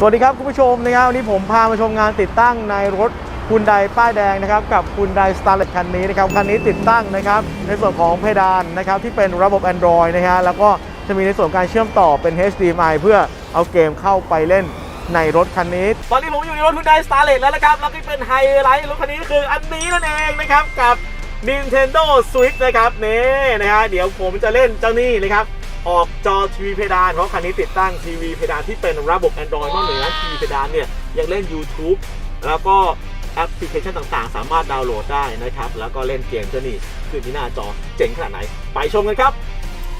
สวัสดีครับคุณผู้ชมนะครับวันนี้ผมพามาชมงานติดตั้งในรถคุณไดป้ายแดงนะครับกับคุณไดสตาร์เลตคันนี้นะครับคันนี้ติดตั้งนะครับในส่วนของเพดานนะครับที่เป็นระบบ Android นะฮะแล้วก็จะมีในส่วนการเชื่อมต่อเป็น HDMI เพื่อเอาเกมเข้าไปเล่นในรถคันนี้ ตอนนี้ผมอยู่ในรถคุณไดสตาร์เลตแล้วนะครับแล้วก็เป็นไฮไลท์รถคันนี้คืออันนี้นั่นเองนะครับกับ Nintendo Switch นะครับนี่นะฮะเดี๋ยวผมจะเล่นเจ้านี่นะครับ ออกจอทีวีเพดานเพราะคันนี้ติดตั้งทีวีเพดานที่เป็นระบบ Android นอกเหนือจากนั้นทีวีเพดานเนี่ยยังเล่น YouTube แล้วก็แอปพลิเคชันต่างๆ สามารถดาวน์โหลดได้นะครับ แล้วก็เล่นเกมเจ้านี่ขึ้นที่หน้าจอเจ๋งขนาดไหน ไปชมกันครับ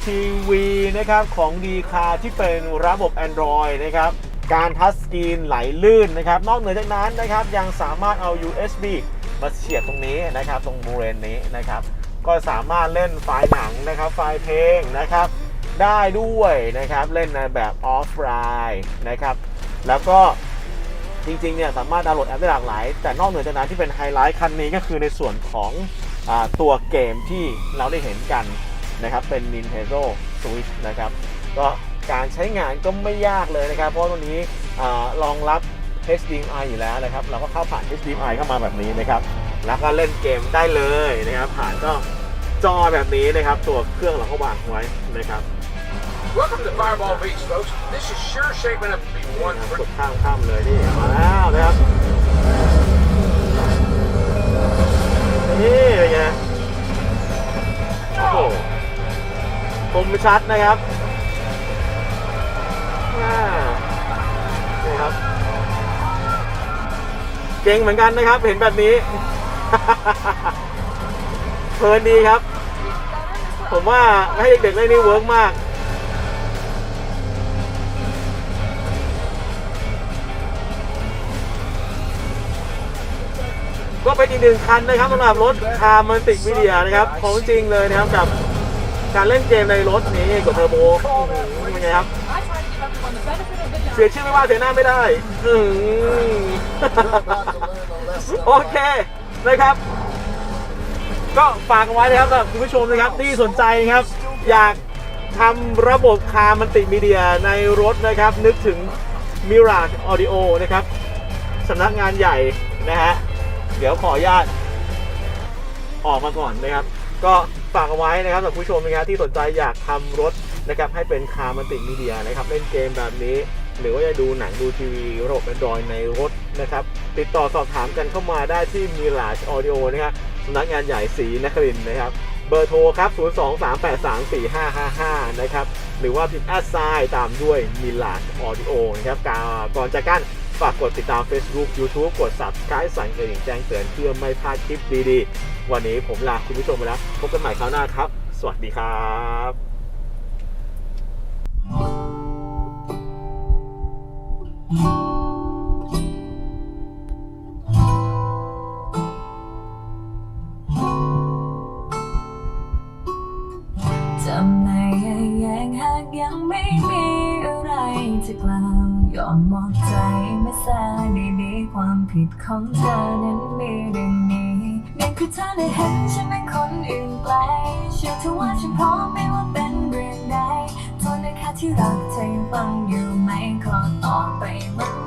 ทีวีนะครับของดีคาที่เป็นระบบ Android นะครับการทัชสกรีนไหลลื่นนะครับ นอกเหนือจากนั้นนะครับยังสามารถเอา USB มาเสียบตรงนี้นะครับ ตรงบริเวณนี้นะครับ ก็สามารถเล่นไฟล์หนังนะครับ ไฟล์เพลงนะครับ ได้ด้วยนะครับ เล่นในแบบออฟไลน์นะครับ แล้วก็จริงๆเนี่ยสามารถดาวน์โหลดแอปได้หลากหลาย แต่นอกเหนือจากนั้นที่เป็นไฮไลท์คันนี้ก็คือในส่วนของอตัวเกมที่เราได้เห็นกันนะครับ เป็น Nintendo Switch นะครับ ก็การใช้งานก็ไม่ยากเลยนะครับ เพราะตัวนี้อารองรับ HDMI อยู่แล้วนะครับ เราก็เข้าผ่าน HDMI เข้ามาแบบนี้นะครับ แล้วก็เล่นเกมได้เลยนะครับ ผ่านก็จอแบบนี้นะครับ ตัวเครื่องเราก็วางไว้นะครับ Welcome to Fireball Beach, folks. This is sure shaping up to be one นะครับ for กดข้ามข้ามเลยนี่มาแล้วนะครับนี่เป็นไงโอ้โหคมชัดนะครับอ่านี่ครับ เก่งเหมือนกันนะครับ เห็นแบบนี้ เพลินดีครับ ผมว่าให้เด็กๆเล่นนี่เวิร์กมาก ก็เป็นอีกหนึ่งคันนะครับสำหรับรถคาร์มันติกวิดียนะครับของจริงเลยนะครับกับการเล่นเกมในรถนี้กดเทอร์โบอื้อหือเป็นไงครับ เสียชื่อไม่ว่าเสียหน้าไม่ได้อื้อหือโอเคนะครับ ก็ฝากไว้นะครับสำหรับคุณผู้ชมนะครับที่สนใจนะครับ อยากทำระบบคาร์มันติมีเดียในรถนะครับ นึกถึง Mirage Audio นะครับสำนักงานใหญ่นะฮะ เดี๋ยวขออนุญาตออกมาก่อนนะครับ ก็ฝากเอาไว้นะครับสำหรับผู้ชมนะครับที่สนใจอยากทำรถนะครับให้เป็นคาร์มันติมีเดียนะครับเล่นเกมแบบนี้ หรือว่าจะดูหนังดูทีวีระบบ Android ในรถนะครับ ติดต่อสอบถามกันเข้ามาได้ที่ Mirage Audio นะครับสำนักงานใหญ่สีนครินทร์นะครับ เบอร์โทรครับ 023834555 นะครับ หรือว่าพิมพ์แอดไซน์ตามด้วย Mirage Audio นะครับกาก่อนจากกัน ฝากกดติดตาม Facebook YouTube กด Subscribe สั่นกระดิ่งแจ้งเตือนเพื่อไม่พลาดคลิปดีๆ วันนี้ผมลาคุณผู้ชมไปแล้ว พบกันใหม่คราวหน้าครับ สวัสดีครับจำในแยงหากยังไม่มีอะไรจะกล่าวยอมมอบใจ ไม่แสดีๆความผิดของเธอนั้นมีดังนี้นี่คือเธอได้เห็นฉันเป็นคนอื่นไกลเชื่อเธอว่าฉันพร้อมไม่ว่าเป็นเรื่องใดโทษนะคะที่รักเธอยังฟังอยู่ไหมขอตอบไปมัน